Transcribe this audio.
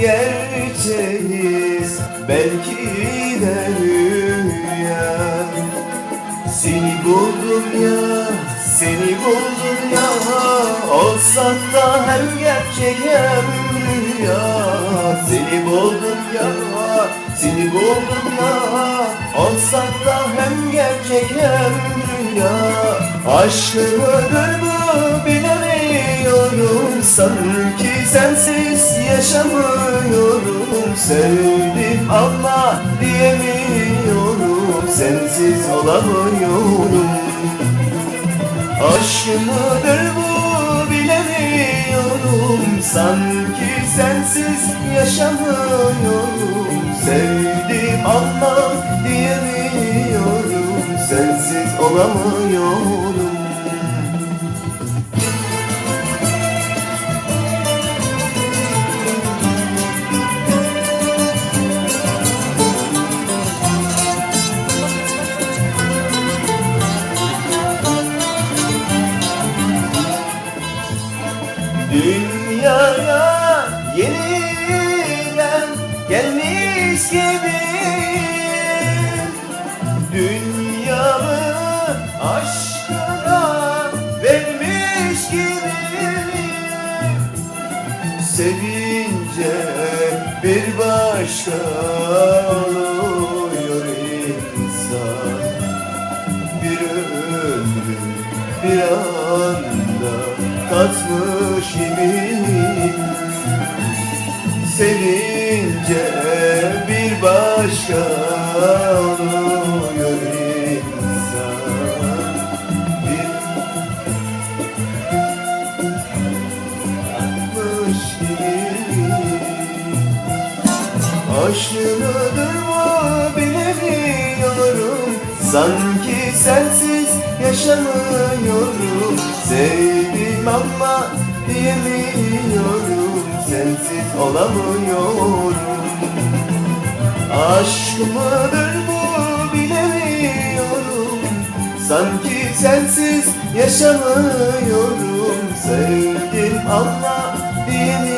gerçeğiz Belki de rüya. Seni buldum ya Seni buldum ya. Olsak da hem gerçek hem rüya. Seni buldum ya Seni buldum ya. Olsak da hem gerçek hem rüya. Aşkımıdır bu bilemiyorum Sanki sensiz yaşamıyorum. Sevdim ama diyemiyorum. Sensiz olamıyorum. Aşkımıdır bu bilemiyorum. Sanki sensiz yaşamıyorum. Sevdim ama diyemiyorum. Sensiz olamıyorum yeniden gelmiş gibi. Dünyamı aşkına vermiş gibi. Sevince bir başka oluyor insan. Bir ömrü bir anda katmış gibiyim Sevince bir başka oluyor insan Bir katmış gibiyim Aşkınıdır mı bilemiyorum Sanki sensiz yaşamıyorum. Sevdim ama diyemiyorum Sensiz olamıyorum. Aşk mıdır bu bilemiyorum. Sanki sensiz yaşamıyorum. Sevdim ama diyemiyorum